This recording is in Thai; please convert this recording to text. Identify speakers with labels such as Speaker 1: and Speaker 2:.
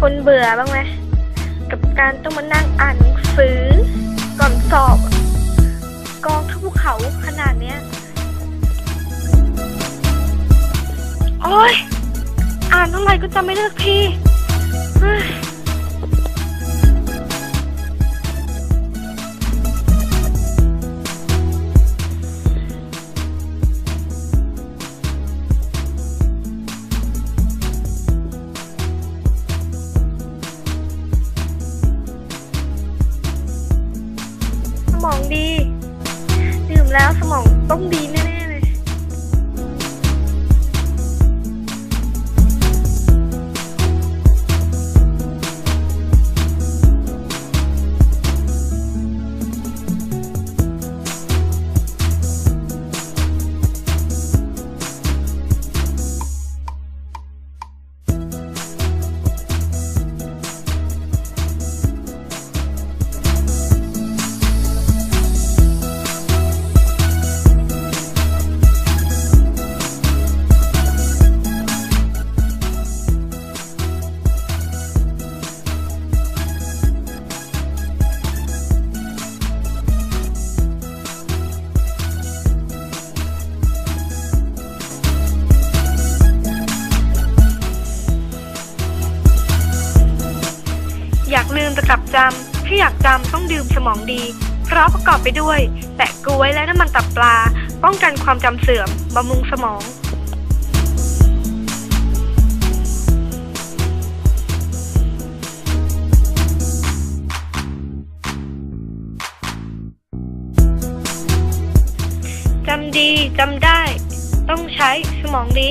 Speaker 1: คนเบื่อบ้างไหมกับการต้องมานั่งอ่านหนังสือก่อนสอบ กองทัพภูเขาขนาดเนี้ยโอ้ยอ่านเท่าไหร่ก็จำไม่เลิกที มองดี ดื่มแล้วสมองต้องดีแน่ ๆเลยอยากลืมแต่กลับจำถ้าอยากจำต้องดื่มสมองดีเพราะประกอบไปด้วย แปะกล้วยและน้ำมันตับปลา ป้องกันความจำเสื่อมบำรุงสมองจำดีจำได้ ต้องใช้สมองดี